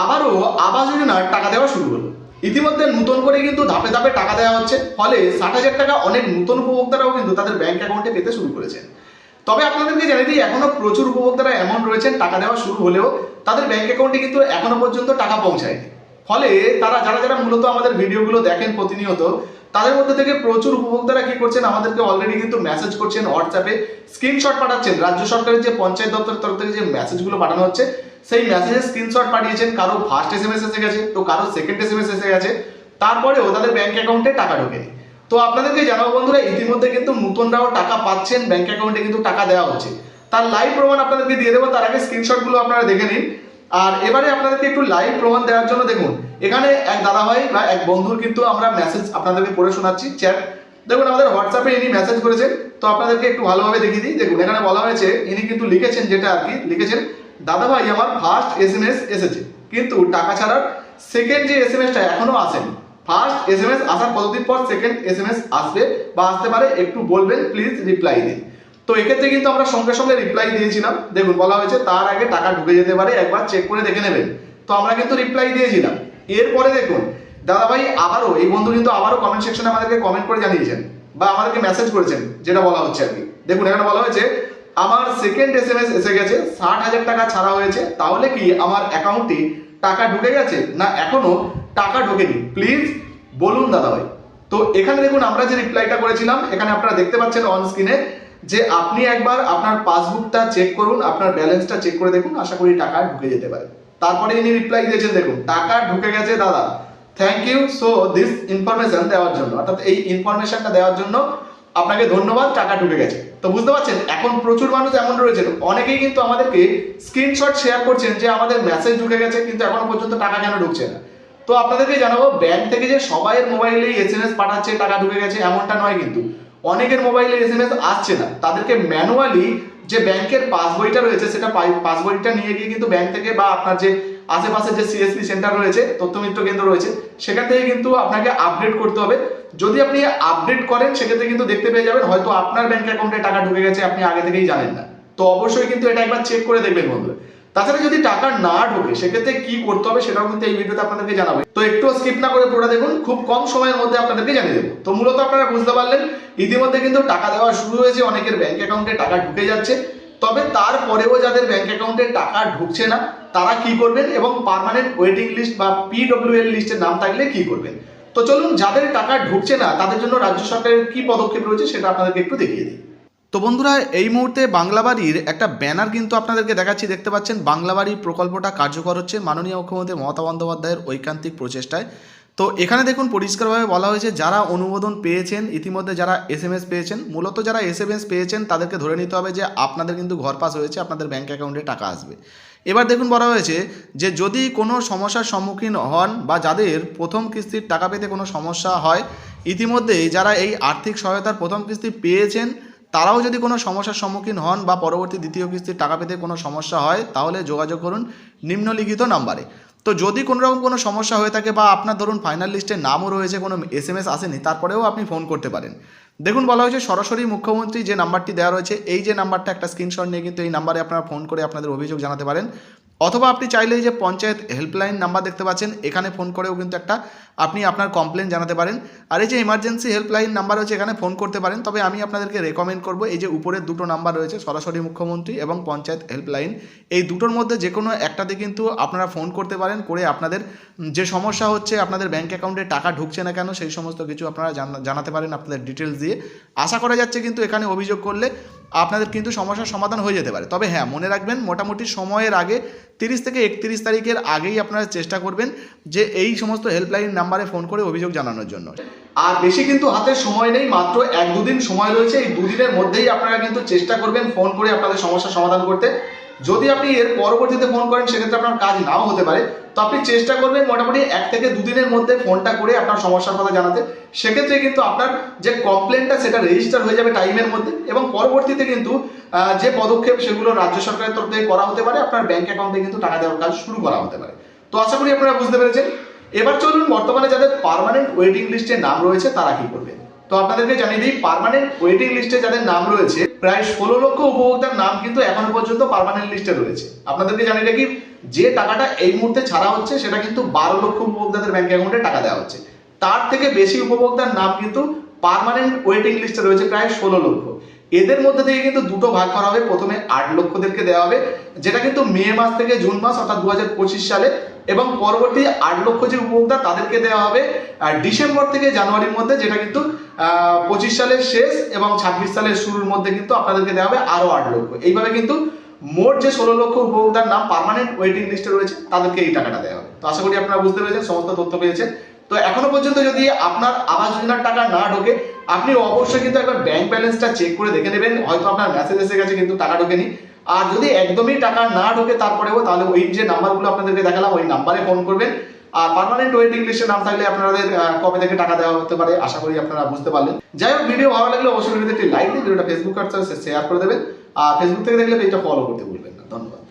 আবারও আবাস যোজনার টাকা দেওয়া শুরু হলো। ইতিমধ্যে নতুন করে কিন্তু ধাপে ধাপে টাকা দেওয়া হচ্ছে, ফলে ষাট হাজার টাকা অনেক নতুন উপভোক্তারাও কিন্তু তাদের ব্যাংক অ্যাকাউন্টে পেতে শুরু করেছেন। তবে আপনাদেরকে জানিয়ে দিই, এখনও প্রচুর উপভোক্তারা এমন রয়েছেন, টাকা দেওয়া শুরু হলেও তাদের ব্যাংক অ্যাকাউন্টে কিন্তু এখনও পর্যন্ত টাকা পৌঁছায়নি। ফলে তারা যারা যারা মূলত আমাদের ভিডিওগুলো দেখেন প্রতিনিয়ত, তাদের মধ্যে থেকে প্রচুর উপভোক্তারা কি করছেন, আমাদেরকে অলরেডি কিন্তু মেসেজ করছেন হোয়াটসঅ্যাপে স্ক্রিনশট পাঠাচ্ছেন। রাজ্য সরকারের যে পঞ্চায়েত দপ্তরের তরফ থেকে যে মেসেজগুলো পাঠানো হচ্ছে সেই মেসেজের স্ক্রিনশট পাঠিয়েছেন, কারও ফার্স্ট এস এম এস গেছে, তো কারও সেকেন্ড এস এম এস গেছে তারপরেও তাদের ব্যাংক অ্যাকাউন্টে টাকা ঢোকেনি তো আপনাদেরকে জানাব বন্ধুরা, ইতিমধ্যে কিন্তু নতুনরাও টাকা পাচ্ছেন ব্যাংক অ্যাকাউন্টে কিন্তু টাকা দেওয়া হচ্ছে। তার লাইভ প্রমাণ আপনাদেরকে দিয়ে দেবো, তার আগে স্ক্রিনশটগুলো আপনারা দেখে নিন। আর এবারে আপনাদেরকে একটু লাইভ প্রমাণ দেওয়ার জন্য দেখুন, এখানে এক দাদা ভাই বা এক বন্ধুর কিন্তু আমরা মেসেজ আপনাদেরকে পড়ে শোনাচ্ছি চ্যাট দেখুন, আমাদের হোয়াটসঅ্যাপে ইনি মেসেজ করেছেন, তো আপনাদেরকে একটু ভালোভাবে দেখিয়ে দিই। দেখুন, এখানে বলা হয়েছে, ইনি কিন্তু লিখেছেন যেটা আর কি, লিখেছেন দাদা ভাই আমার ফার্স্ট এস এম এস এসেছে। কিন্তু টাকা ছাড়ার সেকেন্ড যে এস এম এসটা এখনও আসেনি। ফার্স্ট এস এম এস আসার কতদিন পর সেকেন্ড এস এম এস আসবে বা আসতে পারে একটু বলবেন প্লিজ রিপ্লাই দিন। তো এক্ষেত্রে কিন্তু আমরা সঙ্গে সঙ্গে রিপ্লাই দিয়েছিলাম। দেখুন, বলা হয়েছে তার আগে টাকা ঢুকে যেতে পারে, একবার চেক করে দেখে নেবেন। তো আমরা কিন্তু রিপ্লাই দিয়েছিলাম। এরপরে দেখুন দাদা ভাই আবারও, এই বন্ধু কিন্তু আবারও কমেন্ট সেকশনে আমাদেরকে কমেন্ট করে জানিয়েছেন বা আমাদেরকে মেসেজ করেছেন, যেটা বলা হচ্ছে আর কি। দেখুন, এখানে বলা হয়েছে আমার সেকেন্ড এস এম এস এসে গেছে, ষাট হাজার টাকা ছাড়া হয়েছে, তাহলে কি আমার অ্যাকাউন্টে টাকা ঢুকে গেছে না এখনও টাকা ঢোকেনি? প্লিজ বলুন দাদা ভাই তো এখানে দেখুন, আমরা যে রিপ্লাইটা করেছিলাম, এখানে আপনারা দেখতে পাচ্ছেন অন স্ক্রিনে যে আপনি একবার আপনার পাসবুকটা চেক করুন, আপনার ব্যালেন্সটা চেক করে দেখুন, আশা করি টাকা ঢুকে যেতে পারে। তারপরে ইনি রিপ্লাই দিয়েছেন, দেখুন, টাকা ঢুকে গেছে, দাদা। Thank you so this information দেওয়ার জন্য, অর্থাৎ এই ইনফরমেশনটা দেওয়ার জন্য আপনাকে ধন্যবাদ, টাকা ঢুকে গেছে। তো বুঝতে পারছেন, এখন প্রচুর মানুষ এমন রয়েছেন অনেকেই কিন্তু আমাদেরকে স্ক্রিনশট শেয়ার করছেন যে আমাদের মেসেজ ঢুকে গেছে, কিন্তু এখনও পর্যন্ত টাকা কেন ঢুকছে না। তো আপনাদেরকে জানাব ব্যাংক থেকে যে সবাইয়ের মোবাইলে এস এম এস পাঠাচ্ছে, টাকা ঢুকে গেছে, এমনটা নয় কিন্তু। অনেকের মোবাইলে এস এম এস আসছে না। তাদেরকে ম্যানুয়ালি যে ব্যাংকের পাসবইটা রয়েছে, সেটা পাসবইটা নিয়ে গিয়ে কিন্তু ব্যাংক থেকে বা আপনার যে আশেপাশে যে সিএসপি সেন্টার রয়েছে, তথ্যমিত্র কেন্দ্র রয়েছে, সেখান থেকে কিন্তু আপনাকে আপডেট করতে হবে। যদি আপনি আপডেট করেন, সেক্ষেত্রে কিন্তু দেখতে পেয়ে যাবেন, হয়তো আপনার ব্যাংক অ্যাকাউন্টে টাকা ঢুকে গেছে, আপনি আগে থেকেই জানেন না। তো অবশ্যই কিন্তু এটা একবার চেক করে দেখবেন, বন্ধুরা। তাছাড়া যদি টাকা না ঢোকে, সেক্ষেত্রে কি করতে হবে সেটাও কিন্তু এই ভিডিওতে আপনাদেরকে জানাব। তো একটু স্কিপ না করে পুরো দেখুন, খুব কম সময়ের মধ্যে আপনাদেরকে জানিয়ে দেবো। তো মূলত আপনারা বুঝতে পারলেন, ইতিমধ্যে কিন্তু টাকা দেওয়া শুরু হয়েছে, অনেকের ব্যাংক অ্যাকাউন্টে টাকা ঢুকে যাচ্ছে। তবে তারপরেও যাদের ব্যাংক অ্যাকাউন্টে টাকা ঢুকছে না, তারা কি করবেন এবং পার্মানেন্ট ওয়েটিং লিস্ট বা পিডব্লিউএল লিস্টের নাম থাকলে কি করবেন? তো চলুন, যাদের টাকা ঢুকছে না, তাদের জন্য রাজ্য সরকারের কি পদক্ষেপ রয়েছে সেটা আপনাদেরকে একটু দেখিয়ে দিই। তো বন্ধুরা, এই মুহূর্তে বাংলাবাড়ির একটা ব্যানার কিন্তু আপনাদেরকে দেখাচ্ছি, দেখতে পাচ্ছেন বাংলাবাড়ি প্রকল্পটা কার্যকর হচ্ছে মাননীয় মুখ্যমন্ত্রী মমতা বন্দ্যোপাধ্যায়ের ঐকান্তিক প্রচেষ্টায়। তো এখানে দেখুন, পরিষ্কারভাবে বলা হয়েছে, যারা অনুমোদন পেয়েছেন, ইতিমধ্যে যারা এস এম এস পেয়েছেন, মূলত যারা এস এম এস পেয়েছেন, তাদেরকে ধরে নিতে হবে যে আপনাদের কিন্তু ঘর পাস হয়েছে, আপনাদের ব্যাঙ্ক অ্যাকাউন্টে টাকা আসবে। এবার দেখুন বলা হয়েছে যে যদি কোনো সমস্যার সম্মুখীন হন বা যাদের প্রথম কিস্তির টাকা পেতে কোনো সমস্যা হয়, ইতিমধ্যেই যারা এই আর্থিক সহায়তার প্রথম কিস্তি পেয়েছেন, তারাও যদি কোনো সমস্যার সম্মুখীন হন বা পরবর্তী দ্বিতীয় কিস্তির টাকা পেতে কোনো সমস্যা হয়, তাহলে যোগাযোগ করুন নিম্নলিখিত নাম্বারে। তো যদি কোনো রকম কোনো সমস্যা হয়ে থাকে বা আপনার ধরুন ফাইনাল লিস্টে নামও রয়েছে, কোনো এস এম এস আসেনি, তারপরেও আপনি ফোন করতে পারেন। দেখুন, বলা হয়েছে সরাসরি মুখ্যমন্ত্রী যে নাম্বারটি দেওয়া রয়েছে, এই যে নাম্বারটা একটা স্ক্রিনশট নিয়ে কিন্তু এই নাম্বারে আপনারা ফোন করে আপনাদের অভিযোগ জানাতে পারেন। অথবা আপনি চাইলে যে পঞ্চায়েত হেল্পলাইন নাম্বার দেখতে পাচ্ছেন, এখানে ফোন করেও কিন্তু একটা আপনি আপনার কমপ্লেন জানাতে পারেন। আর এই যে ইমার্জেন্সি হেল্পলাইন নাম্বার রয়েছে, এখানে ফোন করতে পারেন। তবে আমি আপনাদেরকে রেকমেন্ড করব, এই যে উপরের দুটো নাম্বার রয়েছে, সরাসরি মুখ্যমন্ত্রী এবং পঞ্চায়েত হেল্পলাইন এই দুটোর মধ্যে যে কোনো একটাতে কিন্তু আপনারা ফোন করতে পারেন, করে আপনাদের যে সমস্যা হচ্ছে, আপনাদের ব্যাঙ্ক অ্যাকাউন্টে টাকা ঢুকছে না কেন, সেই সমস্ত কিছু আপনারা জানাতে পারেন আপনাদের ডিটেলস দিয়ে। আশা করা যাচ্ছে কিন্তু এখানে অভিযোগ করলে আপনাদের কিন্তু সমস্যার সমাধান হয়ে যেতে পারে। তবে হ্যাঁ মনে রাখবেন মোটামুটি সময়ের আগে তিরিশ থেকে একত্রিশ তারিখের আগেই আপনারা চেষ্টা করবেন যে এই সমস্ত হেল্পলাইন নাম্বারে ফোন করে অভিযোগ জানানোর জন্য। আর বেশি কিন্তু হাতে সময় নেই, মাত্র এক দুদিন সময় রয়েছে। এই দুদিনের মধ্যেই আপনারা কিন্তু চেষ্টা করবেন ফোন করে আপনাদের সমস্যার সমাধান করতে। যদি আপনি এর পরবর্তীতে ফোন করেন, সেক্ষেত্রে আপনার কাজ নাও হতে পারে। তো আপনি চেষ্টা করবেন মোটামুটি এক থেকে দুদিনের মধ্যে ফোনটা করে আপনার সমস্যার কথা জানাতে। সেক্ষেত্রে কিন্তু আপনার যে কমপ্লেনটা সেটা রেজিস্টার হয়ে যাবে টাইমের মধ্যে এবং পরবর্তীতে কিন্তু যে পদক্ষেপ সেগুলো রাজ্য সরকারের তরফ থেকে করা হতে পারে, আপনার ব্যাংক অ্যাকাউন্টে কিন্তু টাকা দেওয়ার কাজ শুরু করা হতে পারে। তো আশা করি আপনারা বুঝতে পেরেছেন। এবার চলুন বর্তমানে যাদের পার্মানেন্ট ওয়েটিং লিস্টে নাম রয়েছে, তারা কি করবেন তো আপনাদেরকে জানিয়ে দিই পার্মানেন্ট ওয়েটিং লিস্টে যাদের নাম রয়েছে, প্রায় ষোলো লক্ষ উপভোক্তার নাম কিন্তু এখনও পর্যন্ত পার্মানেন্ট লিস্টে রয়েছে। আপনাদেরকে জানিয়ে রাখি, যে টাকাটা এই মুহূর্তে ছাড়া হচ্ছে, সেটা কিন্তু বারো লক্ষ উপভোক্তাদের ব্যাংক অ্যাকাউন্টে টাকা দেওয়া হচ্ছে। তার থেকে বেশি উপভোক্তার নাম কিন্তু পার্মানেন্ট ওয়েটিং লিস্টে রয়েছে প্রায় ষোলো লক্ষ। এদের মধ্যে থেকে কিন্তু দুটো ভাগ করা হবে, প্রথমে আট লক্ষদেরকে দেওয়া হবে, যেটা কিন্তু মে মাস থেকে জুন মাস, অর্থাৎ দু হাজার পঁচিশ সালে, এবং পরবর্তী আট লক্ষ যে উপভোক্তা তাদেরকে দেওয়া হবে ডিসেম্বর থেকে জানুয়ারির মধ্যে, যেটা কিন্তু পঁচিশ সালের শেষ এবং ছাব্বিশ সালের শুরুর মধ্যে কিন্তু আপনাদেরকে দেওয়া হবে আরও আট লক্ষ। এইভাবে কিন্তু মোট যে ষোলো লক্ষ উপভোক্তার নাম পার্মানেন্ট ওয়েটিং লিস্টে রয়েছে, তাদেরকে এই টাকাটা দেওয়া হবে। তো আশা করি আপনারা বুঝতে পেরেছেন, সমস্ত তথ্য পেয়েছেন। তো এখনও পর্যন্ত যদি আপনার আবাস যোজনার টাকা না ঢোকে, আপনি অবশ্যই কিন্তু একবার ব্যাংক ব্যালেন্সটা চেক করে দেখে নেবেন। হয়তো আপনার মেসেজ এসে গেছে, কিন্তু টাকা ঢোকেনি। আর যদি একদমই টাকা না ঢোকে, তারপরেও তাহলে ওই যে নাম্বারগুলো আপনাদেরকে দেখালাম, ওই নাম্বারে ফোন করবেন। আর পার্মানেন্ট ওয়েটিং লিস্টে নাম থাকলে আপনাদের কবে থেকে টাকা দেওয়া হতে পারে, আশা করি আপনারা বুঝতে পারলেন। যাই হোক ভিডিও ভালো লাগলে অবশ্যই ভিডিওতে একটি লাইক দিন ভিডিওটা ফেসবুক আর শেয়ার করে দেবেন। আর ফেসবুক থেকে দেখলে পেজটা ফলো করতে বলবেন না। ধন্যবাদ।